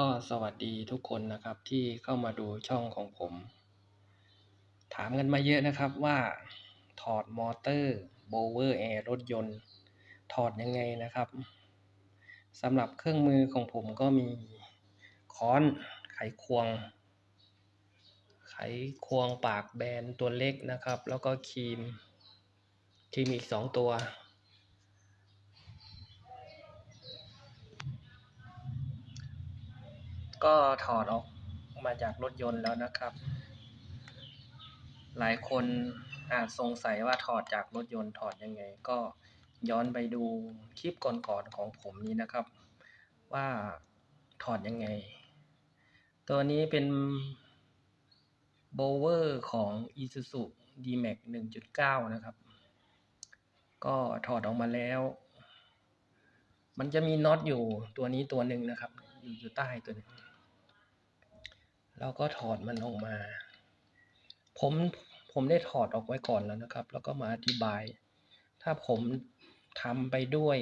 ก็สวัสดีทุกคนนะครับที่เข้ามาดูช่องของผม ถามกันมาเยอะนะครับว่า ถอดมอเตอร์โบเวอร์แอร์รถยนต์ ถอดยังไงนะครับสำหรับเครื่องมือของผมก็มีค้อนไขควง ไขควงปากแบนตัวเล็กนะครับ แล้วก็ครีมครีมอีกสองตัว ก็ถอดออกมาจากรถยนต์แล้วนะครับ หลายคนอาจสงสัยว่าถอดจากรถยนต์ถอดยังไง ก็ย้อนไปดูคลิปก่อนๆของผมนี้นะครับ ว่าถอดยังไง ตัวนี้เป็นโบเวอร์ของ Isuzu D-Max 1.9 นะครับ ก็ถอดออกมาแล้ว มันจะมีน็อตอยู่ตัวนี้ตัวหนึ่งนะครับ อยู่อยู่ใต้ตัวนี้ แล้วก็ถอดมันออกมา ผมผมได้ถอดออกไว้ก่อนแล้วนะครับ แล้วก็มาอธิบาย ถ้าผมทำไปด้วย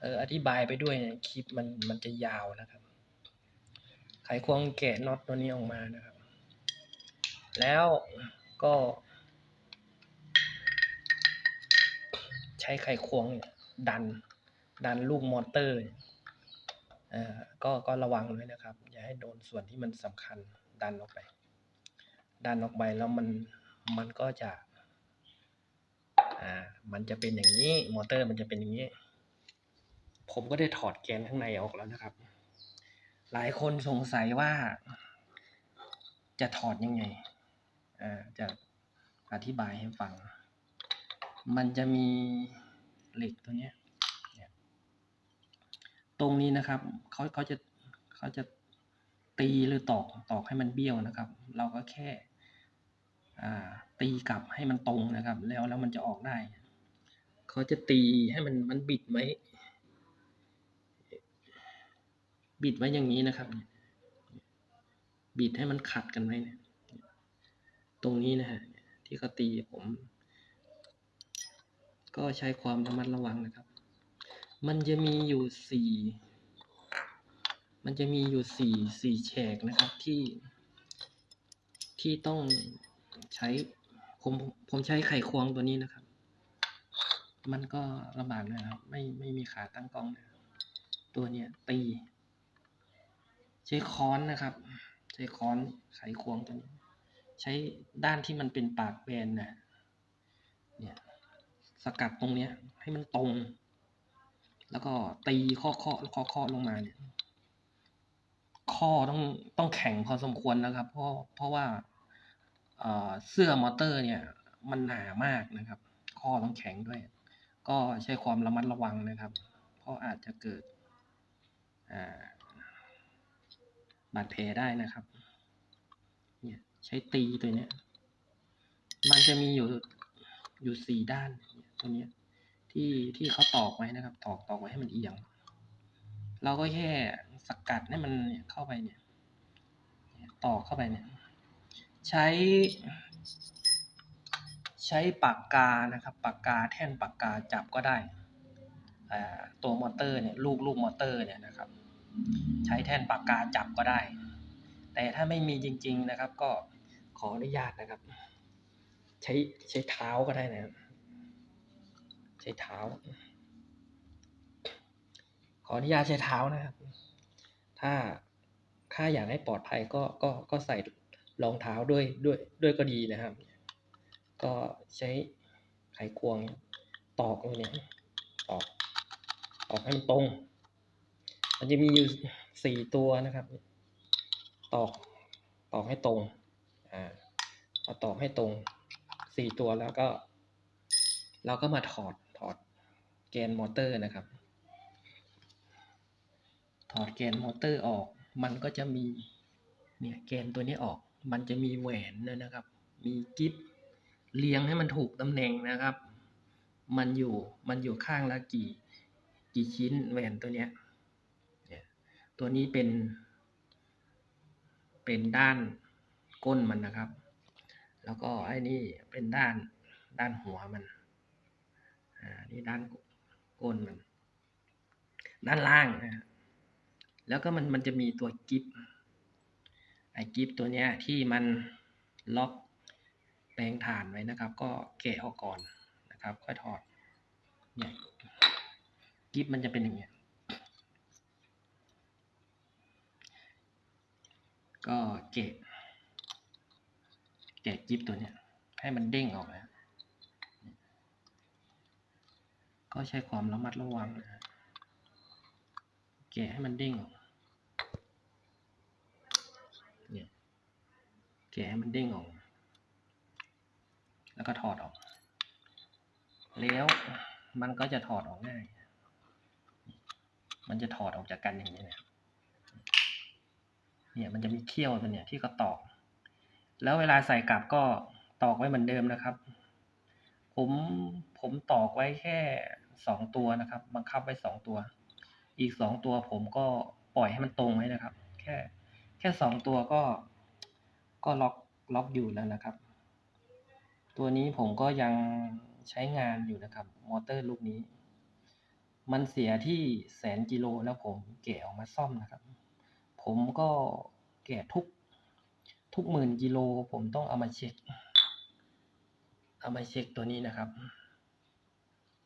เอออธิบายไปด้วยเนี่ยคลิปมันมันจะยาวนะครับ ไขควงแกะน็อตตัวนี้ออกมานะครับ แล้วก็ ใช้ไขควงดัน ดันลูกมอเตอร์ ก็ก็ระวังด้วยนะครับ อย่าให้โดนส่วนที่มันสำคัญดันออกไป ดันออกไปแล้วมันมันก็จะอ่ามันจะเป็นอย่างนี้มอเตอร์มันจะเป็นอย่างนี้ ผมก็ได้ถอดแกนข้างในออกแล้วนะครับ หลายคนสงสัยว่า จะถอดยังไงอ่าจะอธิบายให้ฟัง มันจะมีเหล็กตัวเนี้ย ตรงนี้นะครับเขาเขาจะเขาจะตีหรือตอกตอกให้มันเบี้ยวนะครับ เราก็แค่ตีกลับให้มันตรงนะครับ แล้วแล้วมันจะออกได้เขาจะตีให้มันมันบิดไว้บิดไว้อย่างนี้นะครับ บิดให้มันขัดกันไว้เนี่ยตรงนี้นะฮะที่เขาตีผม ก็ใช้ความระมัดระวังนะครับ มันจะมีอยู่สี่ มันจะมีอยู่สี่สี่แฉกนะครับที่ ที่ต้องใช้ ผมผมใช้ไขควงตัวนี้นะครับ มันก็ลำบากนะครับ ไม่ไม่มีขาตั้งกล้องนะตัวเนี้ยตี ใช้ค้อนนะครับ ใช้ค้อนไขควงตัวนี้ ใช้ด้านที่มันเป็นปากแบนนะเนี่ยสกัดตรงเนี้ย ให้มันตรง แล้วก็ตีข้อข้อข้อข้อลงมาเนี่ย ข้อต้องต้องแข็งพอสมควรนะครับ เพราะเพราะว่าเสื้อมอเตอร์เนี่ย มันหนามากนะครับ ข้อต้องแข็งด้วย ก็ใช้ความระมัดระวังนะครับ เพราะอาจจะเกิดบาดแผลได้นะครับ เนี่ยใช้ตีตัวเนี้ย มันจะมีอยู่อยู่สี่ด้านเนี่ยตัวเนี้ย ที่ที่เขาตอกไว้นะครับ ตอกตอกไว้ให้มันเอียง เราก็แค่สกัดให้มันเนี่ยเข้าไปเนี่ยตอกเข้าไปเนี่ย ใช้ ใช้ปากกานะครับ ปากกาแท่นปากกาจับก็ได้ตัวมอเตอร์เนี่ยลูกลูกมอเตอร์เนี่ยนะครับ ใช้แท่นปากกาจับก็ได้ แต่ถ้าไม่มีจริง ๆนะครับ ก็ขออนุญาตนะครับ ใช้ใช้เท้าก็ได้นะครับ ใช้เท้า ขออนุญาตใช้เท้านะครับ ถ้าถ้าอยากให้ปลอดภัยก็ก็ก็ใส่รองเท้าด้วยด้วยด้วยก็ดีนะครับ ก็ใช้ไขควงตอกเนี้ยตอกตอกให้มันตรง มันจะมีอยู่สี่ตัวนะครับ ตอกตอกให้ตรง อ่าพอตอกให้ตรงสี่ตัวแล้วก็ เราก็มาถอด แกนมอเตอร์นะครับ ถอดแกนมอเตอร์ออก มันก็จะมีเนี่ยแกนตัวนี้ออก มันจะมีแหวนนะครับ มีกิ๊บเรียงให้มันถูกตำแหน่งนะครับ มันอยู่มันอยู่ข้างละกี่กี่ชิ้นแหวนตัวเนี้เนี่ยตัวนี้เป็น เป็นด้านก้นมันนะครับ แล้วก็ไอ้นี่เป็นด้านด้านหัวมัน อ่า นี่ด้าน ก้นมัน ด้านล่างนะแล้วก็มันมันจะมีตัวกิฟไอ้กิฟตัวเนี้ยที่มันล็อกแปลงฐานไว้นะครับ ก็แกะออกก่อนนะครับ ค่อยถอดเนี่ยกิฟมันจะเป็นอย่างเงี้ยก็แกะแกะกิฟตัวเนี้ยให้มันเด้งออกนะ ก็ใช้ความระมัดระวังนะฮะแกะให้มันเด้งออกเนี่ยแกะให้มันเด้งออก แล้วก็ถอดออก แล้วมันก็จะถอดออกง่าย มันจะถอดออกจากกันอย่างนี้นะครับเนี่ยมันจะมีเขี้ยวตัวเนี่ยที่เขาตอก แล้วเวลาใส่กลับก็ตอกไว้เหมือนเดิมนะครับ ผมผมตอกไว้แค่สองตัวนะครับ บังคับไว้สองตัว อีกสองตัวผมก็ปล่อยให้มันตรงไว้นะครับ แค่แค่สองตัวก็ ก็ล็อกล็อกอยู่แล้วนะครับ ตัวนี้ผมก็ยังใช้งานอยู่นะครับ มอเตอร์ลูกนี้ มันเสียที่แสนกิโลแล้วผมแกะออกมาซ่อมนะครับ ผมก็แกะทุก ทุกหมื่นกิโลผมต้องเอามาเช็ค เอามาเช็คตัวนี้นะครับ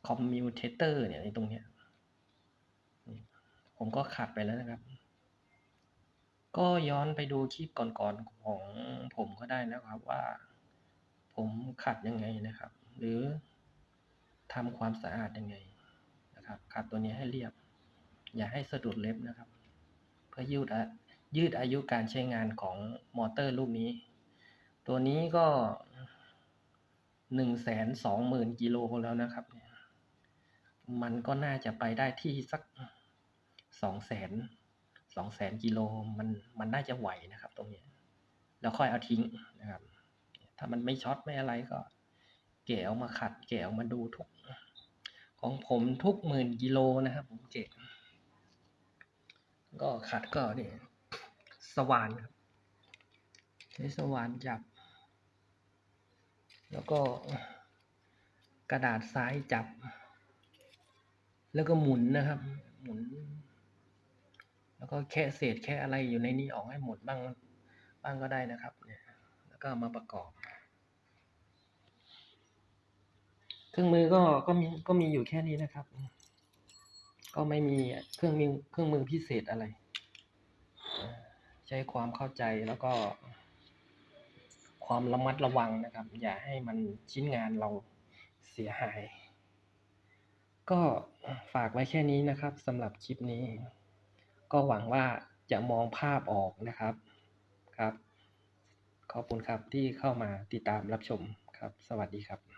คอมมิวเทเตอร์เนี่ยในตรงเนี้ยผมก็ขัดไปแล้วนะครับ ก็ย้อนไปดูคลิปก่อนๆของผมก็ได้นะครับว่า ผมขัดยังไงนะครับ หรือทำความสะอาดยังไงนะครับ ขัดตัวนี้ให้เรียบ อย่าให้สะดุดเล็บนะครับ เพื่อยืดอะยืดอายุการใช้งานของมอเตอร์ลูกนี้ ตัวนี้ก็ หนึ่งแสนสองหมื่นกิโลแล้วนะครับ มันก็น่าจะไปได้ที่สักสองแสนสองแสนกิโลมันมันน่าจะไหวนะครับ ตรงนี้ แล้วค่อยเอาทิ้งนะครับ ถ้ามันไม่ช็อตไม่อะไรก็แกะออกมาขัดแกะออกมาดูทุก ของผมทุกหมื่นกิโลนะครับผมเจ็ก็ขัดก็เนี่ยสว่านครับใช้สว่านจับ แล้วก็กระดาษซ้ายจับ แล้วก็หมุนนะครับ หมุน แล้วก็แค่เศษแค่อะไรอยู่ในนี้ออกให้หมดบ้างบ้างก็ได้นะครับเนี่ยแล้วก็มาประกอบ เครื่องมือก็ก็มีก็มีอยู่แค่นี้นะครับ ก็ไม่มีเครื่องมือเครื่องมือพิเศษอะไร ใช้ความเข้าใจแล้วก็ ความระมัดระวังนะครับ อย่าให้มันชิ้นงานเราเสียหาย ก็ฝากไว้แค่นี้นะครับสำหรับคลิปนี้ ก็หวังว่าจะมองภาพออกนะครับครับ ขอบคุณครับที่เข้ามาติดตามรับชมครับ สวัสดีครับ